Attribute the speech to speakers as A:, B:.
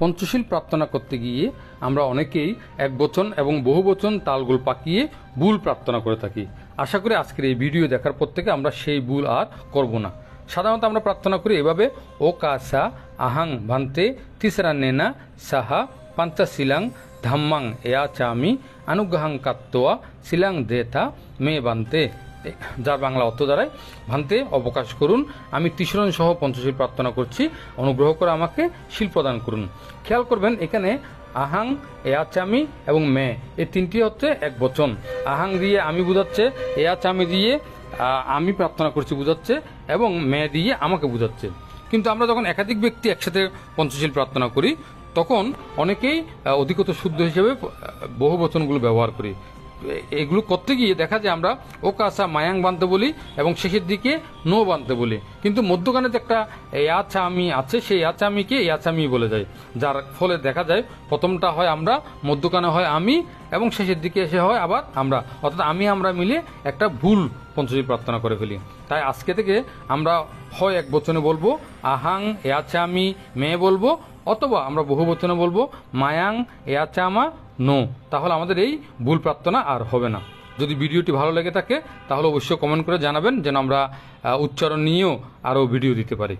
A: পঞ্চশীল প্রার্থনা করতে গিয়ে আমরা অনেকেই এক বচন এবং বহু বচন তালগুল পাকিয়ে ভুল প্রার্থনা করে থাকি। আশা করি আজকের এই ভিডিও দেখার পর থেকে আমরা সেই ভুল আর করব না। সাধারণত আমরা প্রার্থনা করি এভাবে, ও কাসা আহাং ভান্তে তিসরা নেনা সাহা পাঞ্চা শিলাং ধাম্মাং এয়া চামি, আনুগ্রহাং কাত্তোয়া শিলাং দেথা মে বান্তে। যার বাংলা অর্থ দ্বারাই ভান্তে অবকাশ করুন। আমি তিসরণ সহ পঞ্চশীল প্রার্থনা করছি। অনুগ্রহ করে আমাকে শিল প্রদান করুন। খেয়াল করবেন, এখানে আহাং এয়াচামি এবং মে। এই তিনটি হচ্ছে এক বচন। আহাং দিয়ে আমি বুঝাচ্ছে এয়াচামি দিয়ে আমি প্রার্থনা করছি বুঝাচ্ছে এবং মে দিয়ে আমাকে বুঝাচ্ছে। কিন্তু আমরা যখন একাধিক ব্যক্তি একসাথে পঞ্চশীল প্রার্থনা করি, তখন অনেকেই অধিকত শুদ্ধ হিসেবে বহু বচনগুলো ব্যবহার করি। এগুলো করতে গিয়ে দেখা যায় আমরা ও কাসা মায়াং বানতে বলি এবং শেষের দিকে নো বানতে বলি। কিন্তু মধ্যখানে যে একটা ইয়াচামি আছে, সেই ইয়াচামিকে ইয়াচামি বলে যায়। যার ফলে দেখা যায় প্রথমটা হয় আমরা, মধ্যখানে হয় আমি, এবং শেষের দিকে এসে হয় আবার আমরা। অর্থাৎ আমি, আমরা মিলে একটা ভুল পঞ্চশীল প্রার্থনা করে ফেলি। তাই আজকে থেকে আমরা হয় এক বচনে বলব, আহাং এয়াচামি মেয়ে বলব, অথবা আমরা বহু বচনে বলব, মায়াং এয়াচামা নো। তাহলে আমাদের এই ভুল প্রার্থনা আর হবে না। যদি ভিডিওটি ভালো লেগে থাকে, তাহলে অবশ্যই কমেন্ট করে জানাবেন, যেন আমরা উচ্চারণ নিয়েও আরও ভিডিও দিতে পারি।